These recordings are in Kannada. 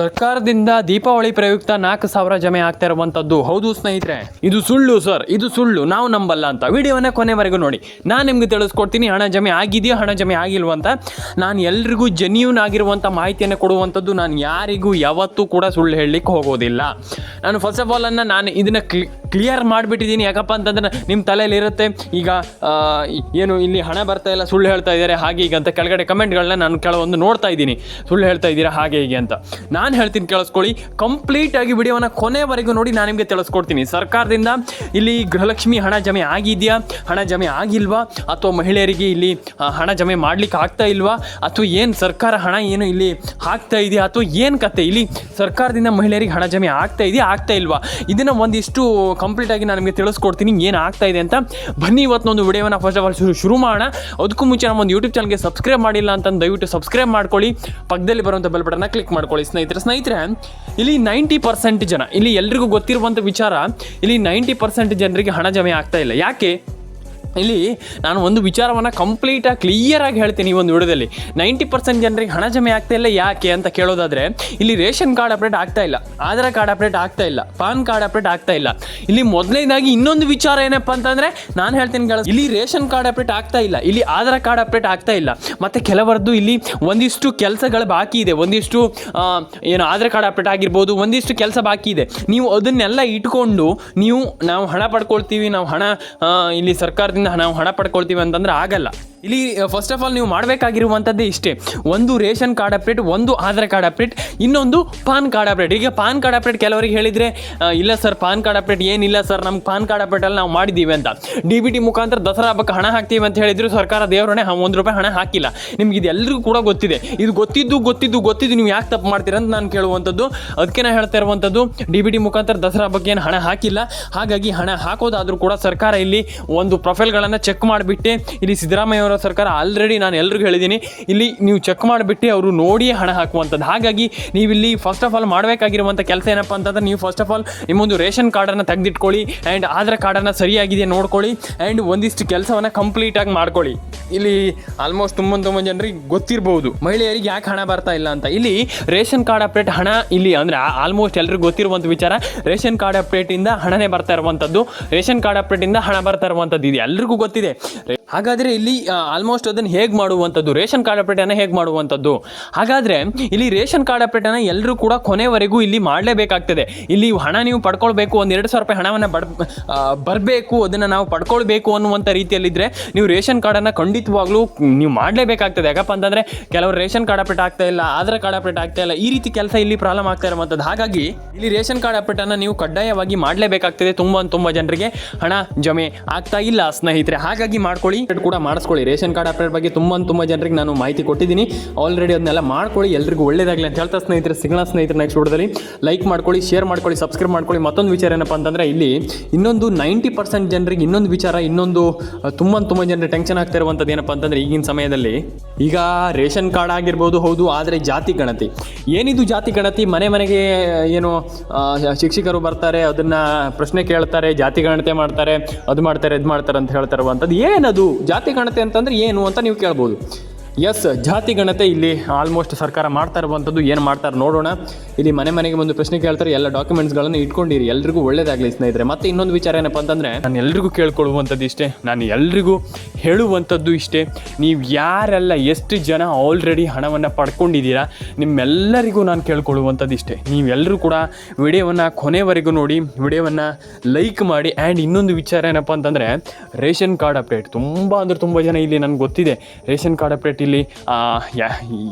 ಸರ್ಕಾರದಿಂದ ದೀಪಾವಳಿ ಪ್ರಯುಕ್ತ ನಾಲ್ಕು ಸಾವಿರ ಜಮೆ ಆಗ್ತಾ ಇರುವಂಥದ್ದು ಹೌದು ಸ್ನೇಹಿತರೆ? ಇದು ಸುಳ್ಳು ಸರ್. ಇದು ಸುಳ್ಳು. ನಾವು ನಂಬಲ್ಲ ಅಂತ. ವಿಡಿಯೋನ ಕೊನೆವರೆಗೂ ನೋಡಿ. ನಾನು ನಿಮ್ಗೆ ತಿಳಿಸ್ಕೊಡ್ತೀನಿ. ಹಣ ಜಮೆ ಆಗಿದೆಯೋ, ಹಣ ಜಮೆ ಆಗಿಲ್ವ ಅಂತ. ನಾನು ಎಲ್ರಿಗೂ ಜೆನ್ಯೂನ್ ಆಗಿರುವಂಥ ಮಾಹಿತಿಯನ್ನು ಕೊಡುವಂಥದ್ದು ನಾನು ಯಾರಿಗೂ ಯಾವತ್ತೂ ಕೂಡ ಸುಳ್ಳು ಹೇಳಲಿಕ್ಕೆ ಹೋಗೋದಿಲ್ಲ. ನಾನು ಫಸ್ಟ್ ಆಫ್ ಆಲ್ ಅನ್ನ ನಾನು ಇದನ್ನು ಕ್ಲಿಯರ್ ಮಾಡಿಬಿಟ್ಟಿದ್ದೀನಿ. ಯಾಕಪ್ಪ ಅಂತಂದ್ರೆ ನಿಮ್ಮ ತಲೆಯಲ್ಲಿ ಇರುತ್ತೆ ಈಗ ಏನು ಇಲ್ಲಿ ಹಣ ಬರ್ತಾ ಇಲ್ಲ, ಸುಳ್ಳು ಹೇಳ್ತಾ ಇದ್ದಾರೆ, ಹಾಗೆ ಈಗ ಅಂತ. ಕೆಳಗಡೆ ಕಮೆಂಟ್ಗಳನ್ನ ನಾನು ಕೆಲವೊಂದು ನೋಡ್ತಾ ಇದ್ದೀನಿ. ಸುಳ್ಳು ಹೇಳ್ತಾ ಇದ್ದೀರಾ, ಹಾಗೆ ಹೀಗೆ ಅಂತ. ನಾನು ಹೇಳ್ತೀನಿ ಕೇಳಿಸ್ಕೊಳ್ಳಿ. ಕಂಪ್ಲೀಟ್ ಆಗಿ ವಿಡಿಯೋನ ಕೊನೆವರೆಗೂ ನೋಡಿ ನಾನು ನಿಮಗೆ ತಿಳಿಸ್ಕೊಡ್ತೀನಿ. ಸರ್ಕಾರದಿಂದ ಇಲ್ಲಿ ಗೃಹಲಕ್ಷ್ಮಿ ಹಣ ಜಮೆ ಆಗಿದೆಯಾ? ಹಣ ಜಮೆ ಆಗಿಲ್ವಾ? ಅಥವಾ ಮಹಿಳೆಯರಿಗೆ ಇಲ್ಲಿ ಹಣ ಜಮೆ ಮಾಡ್ಲಿಕ್ಕೆ ಆಗ್ತಾ ಇಲ್ವಾ? ಅಥವಾ ಏನು ಸರ್ಕಾರ ಹಣ ಏನು ಇಲ್ಲಿ ಆಗ್ತಾ ಇದೆಯಾ? ಅಥವಾ ಏನು ಕತೆ? ಇಲ್ಲಿ ಸರ್ಕಾರದಿಂದ ಮಹಿಳೆಯರಿಗೆ ಹಣ ಜಮೆ ಆಗ್ತಾ ಇದೆಯಾ, ಆಗ್ತಾ ಇಲ್ವಾ? ಇದನ್ನು ಒಂದಿಷ್ಟು ಕಂಪ್ಲೀಟ್ ಆಗಿ ನಾನು ನಿಮಗೆ ತಿಳಿಸ್ಕೊಡ್ತೀನಿ. ಏನು ಆಗ್ತಾ ಇದೆ ಅಂತ. ಬನ್ನಿ ಇವತ್ತೊಂದು ವಿಡಿಯೋನ ಫಸ್ಟ್ ಆಫ್ ಆಲ್ ಶುರು ಶುರು ಮಾಡೋಣ. ಅದಕ್ಕೂ ಮುಂಚೆ ನಮ್ಮ ಒಂದು ಯೂಟ್ಯೂಬ್ ಚಾನಲ್ಗೆ ಸಬ್ಸ್ಕ್ರೈಬ್ ಮಾಡಿಲ್ಲ ಅಂತ ದಯವಿಟ್ಟು ಸಬ್ಸ್ಕ್ರೈಬ್ ಮಾಡ್ಕೊಳ್ಳಿ. ಪಕ್ಕದಲ್ಲಿ ಬರುವಂಥ ಬೆಲ್ ಬಟನ್ನ ಕ್ಲಿಕ್ ಮಾಡ್ಕೊಳ್ಳಿ ಸ್ನೇಹಿತರೆ. ಸ್ನೇಹಿತರೆ, ಇಲ್ಲಿ ನೈಂಟಿ ಪರ್ಸೆಂಟ್ ಜನ, ಇಲ್ಲಿ ಎಲ್ರಿಗೂ ಗೊತ್ತಿರುವಂಥ ವಿಚಾರ, ಇಲ್ಲಿ ನೈಂಟಿ ಪರ್ಸೆಂಟ್ ಜನರಿಗೆ ಹಣ ಜಮೆ ಆಗ್ತಾ ಇಲ್ಲ. ಯಾಕೆ? ಇಲ್ಲಿ ನಾನು ಒಂದು ವಿಚಾರವನ್ನು ಕಂಪ್ಲೀಟಾಗಿ ಕ್ಲಿಯರಾಗಿ ಹೇಳ್ತೀನಿ ಈ ಒಂದು ವಿಡಿಯೋದಲ್ಲಿ. ನೈಂಟಿ ಪರ್ಸೆಂಟ್ ಜನರಿಗೆ ಹಣ ಜಮೆ ಆಗ್ತಾ ಇಲ್ಲ, ಯಾಕೆ ಅಂತ ಕೇಳೋದಾದರೆ, ಇಲ್ಲಿ ರೇಷನ್ ಕಾರ್ಡ್ ಅಪ್ಡೇಟ್ ಆಗ್ತಾ ಇಲ್ಲ, ಆಧಾರ್ ಕಾರ್ಡ್ ಅಪ್ಡೇಟ್ ಆಗ್ತಾ ಇಲ್ಲ, ಪಾನ್ ಕಾರ್ಡ್ ಅಪ್ಡೇಟ್ ಆಗ್ತಾ ಇಲ್ಲ. ಇಲ್ಲಿ ಮೊದಲನೇದಾಗಿ ಇನ್ನೊಂದು ವಿಚಾರ ಏನಪ್ಪ ಅಂತಂದರೆ, ನಾನು ಹೇಳ್ತೀನಿ ಕೇಳ ಇಲ್ಲಿ ರೇಷನ್ ಕಾರ್ಡ್ ಅಪ್ಡೇಟ್ ಆಗ್ತಾ ಇಲ್ಲ, ಇಲ್ಲಿ ಆಧಾರ್ ಕಾರ್ಡ್ ಅಪ್ಡೇಟ್ ಆಗ್ತಾ ಇಲ್ಲ. ಮತ್ತು ಕೆಲವರದ್ದು ಇಲ್ಲಿ ಒಂದಿಷ್ಟು ಕೆಲಸಗಳು ಬಾಕಿ ಇದೆ, ಒಂದಿಷ್ಟು ಏನು ಆಧಾರ್ ಕಾರ್ಡ್ ಅಪ್ಡೇಟ್ ಆಗಿರ್ಬೋದು, ಒಂದಿಷ್ಟು ಕೆಲಸ ಬಾಕಿ ಇದೆ. ನೀವು ಅದನ್ನೆಲ್ಲ ಇಟ್ಕೊಂಡು, ನೀವು, ನಾವು ಹಣ ಪಡ್ಕೊಳ್ತೀವಿ, ನಾವು ಹಣ ಇಲ್ಲಿ ಸರ್ಕಾರದಿಂದ ನಾವು ಹಣ ಪಡ್ಕೊಳ್ತೀವಿ ಅಂತಂದ್ರೆ ಆಗಲ್ಲ. ಇಲ್ಲಿ ಫಸ್ಟ್ ಆಫ್ ಆಲ್ ನೀವು ಮಾಡಬೇಕಾಗಿರುವಂಥದ್ದೇ ಇಷ್ಟೇ. ಒಂದು ರೇಷನ್ ಕಾರ್ಡ್ ಅಪ್ಡೇಟ್, ಒಂದು ಆಧಾರ್ ಕಾರ್ಡ್ ಅಪ್ಡೇಟ್, ಇನ್ನೊಂದು ಪಾನ್ ಕಾರ್ಡ್ ಅಪ್ಡೇಟ್. ಈಗ ಪಾನ್ ಕಾರ್ಡ್ ಅಪ್ಡೇಟ್ ಕೆಲವರಿಗೆ ಹೇಳಿದರೆ ಇಲ್ಲ ಸರ್, ಪಾನ್ ಕಾರ್ಡ್ ಅಪ್ಡೇಟ್ ಏನಿಲ್ಲ ಸರ್, ನಮ್ಗೆ ಪಾನ್ ಕಾರ್ಡ್ ಅಪ್ಡೇಟಲ್ಲಿ ನಾವು ಮಾಡಿದ್ದೀವಿ ಅಂತ. ಡಿ ಬಿ ಟಿ ಮುಖಾಂತರ ದಸರಾ ಹಬ್ಬಕ್ಕೆ ಹಣ ಹಾಕ್ತೀವಿ ಅಂತ ಹೇಳಿದ್ರು, ಸರ್ಕಾರ ದೇವರಣೆ ಒಂದು ರೂಪಾಯಿ ಹಣ ಹಾಕಿಲ್ಲ. ನಿಮ್ಗೆ ಇದೆಲ್ಲರಿಗೂ ಕೂಡ ಗೊತ್ತಿದೆ. ಇದು ಗೊತ್ತಿದ್ದು ಗೊತ್ತಿದ್ದು ಗೊತ್ತಿದ್ದು ನೀವು ಯಾಕೆ ತಪ್ಪು ಮಾಡ್ತೀರ ಅಂತ ನಾನು ಕೇಳುವಂಥದ್ದು. ಅದಕ್ಕೆ ನಾನು ಹೇಳ್ತಾ ಇರುವಂಥದ್ದು, ಡಿ ಬಿ ಟಿ ಮುಖಾಂತರ ದಸರಾ ಹಬ್ಬಕ್ಕೆ ಏನು ಹಣ ಹಾಕಿಲ್ಲ. ಹಾಗಾಗಿ ಹಣ ಹಾಕೋದಾದರೂ ಕೂಡ ಸರ್ಕಾರ ಇಲ್ಲಿ ಒಂದು ಪ್ರೊಫೈಲ್ಗಳನ್ನು ಚೆಕ್ ಮಾಡಿಬಿಟ್ಟೆ. ಇಲ್ಲಿ ಸಿದ್ದರಾಮಯ್ಯ ಸರ್ಕಾರ ಆಲ್ರೆಡಿ ನಾನು ಎಲ್ರಿಗೂ ಹೇಳಿದ್ದೀನಿ. ಇಲ್ಲಿ ನೀವು ಚೆಕ್ ಮಾಡಿಬಿಟ್ಟು ಅವರು ನೋಡಿ ಹಣ ಹಾಕುವಂಥದ್ದು. ಹಾಗಾಗಿ ನೀವು ಇಲ್ಲಿ ಫಸ್ಟ್ ಆಫ್ ಆಲ್ ಮಾಡಬೇಕಾಗಿರುವಂಥ ಕೆಲಸ ಏನಪ್ಪ ಅಂತಂದ್ರೆ ನೀವು ಫಸ್ಟ್ ಆಫ್ ಆಲ್ ನಿಮ್ಮೊಂದು ರೇಷನ್ ಕಾರ್ಡನ್ನು ತೆಗೆದಿಟ್ಕೊಳ್ಳಿ ಆ್ಯಂಡ್ ಆಧಾರ್ ಕಾರ್ಡನ್ನು ಸರಿಯಾಗಿದೆ ನೋಡ್ಕೊಳ್ಳಿ ಆ್ಯಂಡ್ ಒಂದಿಷ್ಟು ಕೆಲಸವನ್ನು ಕಂಪ್ಲೀಟಾಗಿ ಮಾಡ್ಕೊಳ್ಳಿ. ಇಲ್ಲಿ ಆಲ್ಮೋಸ್ಟ್ ತುಂಬ ತುಂಬ ಜನರಿಗೆ ಗೊತ್ತಿರಬಹುದು ಮಹಿಳೆಯರಿಗೆ ಯಾಕೆ ಹಣ ಬರ್ತಾ ಇಲ್ಲ ಅಂತ. ಇಲ್ಲಿ ರೇಷನ್ ಕಾರ್ಡ್ ಅಪ್ಡೇಟ್ ಹಣ ಇಲ್ಲಿ ಅಂದರೆ ಆಲ್ಮೋಸ್ಟ್ ಎಲ್ರಿಗೂ ಗೊತ್ತಿರುವಂಥ ವಿಚಾರ. ರೇಷನ್ ಕಾರ್ಡ್ ಅಪ್ಡೇಟಿಂದ ಹಣನೇ ಬರ್ತಾ ಇರುವಂಥದ್ದು. ರೇಷನ್ ಕಾರ್ಡ್ ಅಪ್ಡೇಟಿಂದ ಹಣ ಬರ್ತಾ ಇರುವಂಥದ್ದು ಇದು ಎಲ್ರಿಗೂ ಗೊತ್ತಿದೆ. ಹಾಗಾದರೆ ಇಲ್ಲಿ ಆಲ್ಮೋಸ್ಟ್ ಅದನ್ನು ಹೇಗೆ ಮಾಡುವಂಥದ್ದು? ರೇಷನ್ ಕಾರ್ಡ್ ಅಪ್ಡೇಟನ್ನು ಹೇಗೆ ಮಾಡುವಂಥದ್ದು? ಹಾಗಾದರೆ ಇಲ್ಲಿ ರೇಷನ್ ಕಾರ್ಡ್ ಅಪ್ಡೇಟನ್ನು ಎಲ್ಲರೂ ಕೂಡ ಕೊನೆವರೆಗೂ ಇಲ್ಲಿ ಮಾಡಲೇಬೇಕಾಗ್ತದೆ. ಇಲ್ಲಿ ಹಣ ನೀವು ಪಡ್ಕೊಳ್ಬೇಕು, ಒಂದು ಎರಡು ಸಾವಿರ ರೂಪಾಯಿ ಹಣವನ್ನು ಬಡ್ ಬರಬೇಕು, ಅದನ್ನು ನಾವು ಪಡ್ಕೊಳ್ಬೇಕು ಅನ್ನುವಂಥ ರೀತಿಯಲ್ಲಿದ್ದರೆ ನೀವು ರೇಷನ್ ಕಾರ್ಡನ್ನು ಖಂಡಿತವಾಗ್ಲೂ ನೀವು ಮಾಡಲೇಬೇಕಾಗ್ತದೆ. ಯಾಕಪ್ಪ ಅಂತಂದರೆ ಕೆಲವರು ರೇಷನ್ ಕಾರ್ಡ್ ಅಪ್ಡೇಟ್ ಆಗ್ತಾ ಇಲ್ಲ, ಆಧಾರ್ ಕಾರ್ಡ್ ಅಪ್ಡೇಟ್ ಆಗ್ತಾ ಇಲ್ಲ, ಈ ರೀತಿ ಕೆಲಸ ಇಲ್ಲಿ ಪ್ರಾಬ್ಲಮ್ ಆಗ್ತಾ ಇರುವಂಥದ್ದು. ಹಾಗಾಗಿ ಇಲ್ಲಿ ರೇಷನ್ ಕಾರ್ಡ್ ಅಪ್ಡೇಟನ್ನು ನೀವು ಕಡ್ಡಾಯವಾಗಿ ಮಾಡಲೇಬೇಕಾಗ್ತದೆ. ತುಂಬ ತುಂಬ ಜನರಿಗೆ ಹಣ ಜಮೆ ಆಗ್ತಾ ಇಲ್ಲ ಸ್ನೇಹಿತರೆ. ಹಾಗಾಗಿ ಮಾಡ್ಕೊಳ್ಳಿ, ಕೂಡ ಮಾಡಿಸ್ಕೊಳ್ಳಿ ರೇಷನ್ ಕಾರ್ಡ್ ಅಪ್ಡೇಟ್ ಬಗ್ಗೆ ತುಂಬ ತುಂಬ ಜನರಿಗೆ ನಾನು ಮಾಹಿತಿ ಕೊಟ್ಟಿದ್ದೀನಿ. ಆಲ್ರೆಡಿ ಅದನ್ನೆಲ್ಲ ಮಾಡ್ಕೊಳ್ಳಿ, ಎಲ್ರಿಗೂ ಒಳ್ಳೇದಾಗಲಿ ಅಂತ ಹೇಳ್ತಾ ಸ್ನೇಹಿತರೆ ಸಿಗೋಣ ಸ್ನೇಹಿತರೆ ನೆಕ್ಸ್ಟ್ ವಿಡಿಯೋದಲ್ಲಿ. ಲೈಕ್ ಮಾಡ್ಕೊಳ್ಳಿ ಶೇರ್ ಮಾಡ್ಕೊಳ್ಳಿ ಸಬ್ಸ್ಕ್ರೈಬ್ ಮಾಡ್ಕೊಳ್ಳಿ. ಮತ್ತೊಂದು ವಿಚಾರ ಏನಪ್ಪ ಅಂತಂದರೆ ಇಲ್ಲಿ ಇನ್ನೊಂದು ನೈಂಟಿ ಪರ್ಸೆಂಟ್ ಜನರಿಗೆ ಇನ್ನೊಂದು ವಿಚಾರ, ಇನ್ನೊಂದು ತುಂಬ ತುಂಬ ಜನರಿಗೆ ಟೆನ್ಷನ್ ಆಗ್ತಾ ಇರುವಂಥದ್ದು ಏನಪ್ಪ ಅಂತಂದರೆ ಈಗಿನ ಸಮಯದಲ್ಲಿ. ಈಗ ರೇಷನ್ ಕಾರ್ಡ್ ಆಗಿರ್ಬೋದು, ಹೌದು, ಆದರೆ ಜಾತಿ ಗಣತಿ. ಏನಿದು ಜಾತಿ ಗಣತಿ? ಮನೆ ಮನೆಗೆ, ಏನು ಶಿಕ್ಷಕರು ಬರ್ತಾರೆ, ಅದನ್ನು ಪ್ರಶ್ನೆ ಕೇಳ್ತಾರೆ, ಜಾತಿ ಗಣತಿ ಮಾಡ್ತಾರೆ, ಅದು ಮಾಡ್ತಾರೆ, ಇದು ಮಾಡ್ತಾರೆ ಅಂತ ಹೇಳ್ತಾರವಂಥದ್ದು ಏನದು ಜಾತಿ ಗಣತಿ ಅಂತಂದ್ರೆ ಏನು ಅಂತ ನೀವು ಕೇಳ್ಬೋದು. ಎಸ್ ಜಾತಿ ಗಣತೆ ಇಲ್ಲಿ ಆಲ್ಮೋಸ್ಟ್ ಸರ್ಕಾರ ಮಾಡ್ತಾ ಇರುವಂಥದ್ದು ಏನು ಮಾಡ್ತಾರೆ ನೋಡೋಣ. ಇಲ್ಲಿ ಮನೆ ಮನೆಗೆ ಒಂದು ಪ್ರಶ್ನೆ ಕೇಳ್ತಾರೆ, ಎಲ್ಲ ಡಾಕ್ಯುಮೆಂಟ್ಸ್ಗಳನ್ನು ಇಟ್ಕೊಂಡಿರಿ, ಎಲ್ರಿಗೂ ಒಳ್ಳೇದಾಗಲಿ ಸ್ನೇಹಿತರೆ. ಮತ್ತೆ ಇನ್ನೊಂದು ವಿಚಾರ ಏನಪ್ಪ ಅಂತಂದರೆ, ನಾನು ಎಲ್ರಿಗೂ ಕೇಳ್ಕೊಳ್ಳುವಂಥದ್ದು ಇಷ್ಟೇ, ನಾನು ಎಲ್ರಿಗೂ ಹೇಳುವಂಥದ್ದು ಇಷ್ಟೇ. ನೀವು ಯಾರೆಲ್ಲ ಎಷ್ಟು ಜನ ಆಲ್ರೆಡಿ ಹಣವನ್ನು ಪಡ್ಕೊಂಡಿದ್ದೀರಾ, ನಿಮ್ಮೆಲ್ಲರಿಗೂ ನಾನು ಕೇಳ್ಕೊಳ್ಳುವಂಥದ್ದು ಇಷ್ಟೇ. ನೀವೆಲ್ಲರೂ ಕೂಡ ವಿಡಿಯೋವನ್ನು ಕೊನೆವರೆಗೂ ನೋಡಿ, ವಿಡಿಯೋವನ್ನು ಲೈಕ್ ಮಾಡಿ. ಆ್ಯಂಡ್ ಇನ್ನೊಂದು ವಿಚಾರ ಏನಪ್ಪ ಅಂತಂದರೆ, ರೇಷನ್ ಕಾರ್ಡ್ ಅಪ್ಡೇಟ್ ತುಂಬ ಅಂದರೆ ತುಂಬ ಜನ ಇಲ್ಲಿ ನನಗೆ ಗೊತ್ತಿದೆ, ರೇಷನ್ ಕಾರ್ಡ್ ಅಪ್ಡೇಟ್ ಆ,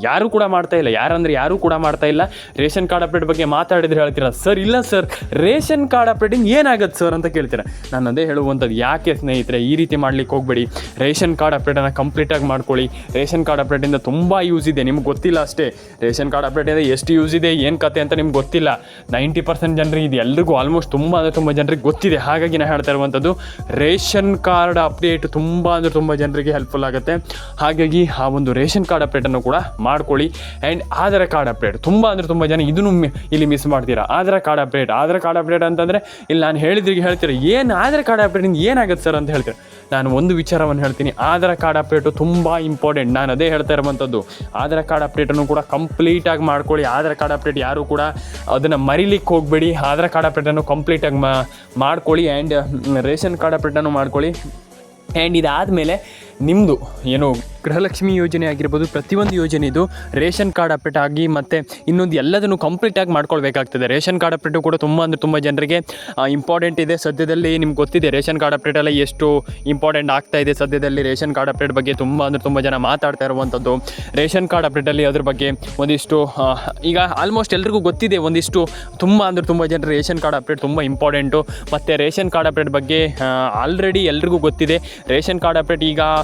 ಯಾರು ಕೂಡ ಮಾಡ್ತಾ ಇಲ್ಲ. ಯಾರಂದ್ರೆ ಯಾರೂ ಕೂಡ ಮಾಡ್ತಾ ಇಲ್ಲ. ರೇಷನ್ ಕಾರ್ಡ್ ಅಪ್ಡೇಟ್ ಬಗ್ಗೆ ಮಾತಾಡಿದ್ರೆ ಹೇಳ್ತೀರಾ? ಸರ್ ಇಲ್ಲ ಸರ್. ರೇಷನ್ ಕಾರ್ಡ್ ಅಪ್ಡೇಟಿಂಗ್ ಏನಾಗುತ್ತೆ ಸರ್ ಅಂತ ಕೇಳ್ತೀರಾ? ನಾನು ಅದೇ ಹೇಳುವಂಥದ್ದು ಯಾಕೆ ಸ್ನೇಹಿತರೆ ಈ ರೀತಿ ಮಾಡ್ಲಿಕ್ಕೆ ಹೋಗಬೇಡಿ. ರೇಷನ್ ಕಾರ್ಡ್ ಅಪ್ಡೇಟನ್ನು ಕಂಪ್ಲೀಟಾಗಿ ಮಾಡ್ಕೊಳ್ಳಿ. ರೇಷನ್ ಕಾರ್ಡ್ ಅಪ್ಡೇಟಿಂದ ತುಂಬ ಯೂಸ್ ಇದೆ. ನಿಮ್ಗೆ ಗೊತ್ತಿಲ್ಲ ಅಷ್ಟೇ. ರೇಷನ್ ಕಾರ್ಡ್ ಅಪ್ಡೇಟಿಂದ ಎಷ್ಟು ಯೂಸ್ ಇದೆ ಏನು ಕತೆ ಅಂತ ನಿಮ್ಗೆ ಗೊತ್ತಿಲ್ಲ. ನೈಂಟಿ ಪರ್ಸೆಂಟ್ ಜನರಿಗೆ ಇದು. ಎಲ್ರಿಗೂ ಆಲ್ಮೋಸ್ಟ್ ತುಂಬ ಅಂದರೆ ತುಂಬ ಜನರಿಗೆ ಗೊತ್ತಿದೆ. ಹಾಗಾಗಿ ನಾನು ಹೇಳ್ತಾ ಇರುವಂಥದ್ದು ರೇಷನ್ ಕಾರ್ಡ್ ಅಪ್ಡೇಟ್ ತುಂಬ ಅಂದರೆ ತುಂಬ ಜನರಿಗೆ ಹೆಲ್ಪ್ಫುಲ್ ಆಗುತ್ತೆ. ಹಾಗಾಗಿ ಆ ಒಂದು ರೇಷನ್ ಕಾರ್ಡ್ ಅಪ್ಡೇಟನ್ನು ಕೂಡ ಮಾಡ್ಕೊಳ್ಳಿ. ಆ್ಯಂಡ್ ಆಧಾರ್ ಕಾರ್ಡ್ ಅಪ್ಡೇಟ್ ತುಂಬ ಅಂದರೆ ತುಂಬ ಜನ ಇದನ್ನು ಇಲ್ಲಿ ಮಿಸ್ ಮಾಡ್ತೀರಾ? Aadhaar card update Aadhaar card update ಅಂತಂದರೆ ಇಲ್ಲಿ ನಾನು ಹೇಳಿದ್ರಿಗೆ ಹೇಳ್ತೀರ? ಏನು ಆಧಾರ್ ಕಾರ್ಡ್ ಅಪ್ಡೇಟಿಂದ ಏನಾಗುತ್ತೆ ಸರ್ ಅಂತ ಹೇಳ್ತೀರ? ನಾನು ಒಂದು ವಿಚಾರವನ್ನು ಹೇಳ್ತೀನಿ. ಆಧಾರ್ ಕಾರ್ಡ್ ಅಪ್ಡೇಟು ತುಂಬ ಇಂಪಾರ್ಟೆಂಟ್ ನಾನು ಅದೇ ಹೇಳ್ತಾ ಇರುವಂಥದ್ದು ಆಧಾರ್ ಕಾರ್ಡ್ ಅಪ್ಡೇಟನ್ನು ಕೂಡ ಕಂಪ್ಲೀಟಾಗಿ ಮಾಡ್ಕೊಳ್ಳಿ. ಆಧಾರ್ ಕಾರ್ಡ್ ಅಪ್ಡೇಟ್ ಯಾರು ಕೂಡ ಅದನ್ನು ಮರಿಲಿಕ್ಕೆ ಹೋಗಬೇಡಿ. ಆಧಾರ್ ಕಾರ್ಡ್ ಅಪ್ಡೇಟನ್ನು ಕಂಪ್ಲೀಟಾಗಿ ಮಾಡ್ಕೊಳ್ಳಿ. ಆ್ಯಂಡ್ ರೇಷನ್ ಕಾರ್ಡ್ ಅಪ್ಡೇಟನ್ನು ಮಾಡ್ಕೊಳ್ಳಿ. ಆ್ಯಂಡ್ ಇದಾದಮೇಲೆ ನಿಮ್ಮದು ಏನು ಗೃಹಲಕ್ಷ್ಮಿ ಯೋಜನೆ ಆಗಿರ್ಬೋದು, ಪ್ರತಿಯೊಂದು ಯೋಜನೆ ಇದು ರೇಷನ್ ಕಾರ್ಡ್ ಅಪ್ಡೇಟ್ ಆಗಿ ಮತ್ತು ಇನ್ನೊಂದು ಎಲ್ಲದನ್ನು ಕಂಪ್ಲೀಟಾಗಿ ಮಾಡ್ಕೊಳ್ಬೇಕಾಗ್ತದೆ. ರೇಷನ್ ಕಾರ್ಡ್ ಅಪ್ಡೇಟು ಕೂಡ ತುಂಬ ಅಂದರೆ ತುಂಬ ಜನರಿಗೆ ಇಂಪಾರ್ಟೆಂಟ್ ಇದೆ. ಸದ್ಯದಲ್ಲಿ ನಿಮ್ಗೆ ಗೊತ್ತಿದೆ, ರೇಷನ್ ಕಾರ್ಡ್ ಅಪ್ಡೇಟ್ ಎಲ್ಲ ಎಷ್ಟು ಇಂಪಾರ್ಟೆಂಟ್ ಆಗ್ತಾ ಇದೆ. ಸದ್ಯದಲ್ಲಿ ರೇಷನ್ ಕಾರ್ಡ್ ಅಪ್ಡೇಟ್ ಬಗ್ಗೆ ತುಂಬ ಅಂದರೆ ತುಂಬ ಜನ ಮಾತಾಡ್ತಾ ಇರುವಂಥದ್ದು ರೇಷನ್ ಕಾರ್ಡ್ ಅಪ್ಡೇಟಲ್ಲಿ ಅದ್ರ ಬಗ್ಗೆ ಒಂದಿಷ್ಟು ಈಗ ಆಲ್ಮೋಸ್ಟ್ ಎಲ್ರಿಗೂ ಗೊತ್ತಿದೆ, ಒಂದಿಷ್ಟು ತುಂಬ ಅಂದರೆ ತುಂಬ ಜನರು ರೇಷನ್ ಕಾರ್ಡ್ ಅಪ್ಡೇಟ್ ತುಂಬ ಇಂಪಾರ್ಟೆಂಟು ಮತ್ತು ರೇಷನ್ ಕಾರ್ಡ್ ಅಪ್ಡೇಟ್ ಬಗ್ಗೆ ಆಲ್ರೆಡಿ ಎಲ್ರಿಗೂ ಗೊತ್ತಿದೆ. ರೇಷನ್ ಕಾರ್ಡ್ ಅಪ್ಡೇಟ್ ಈಗ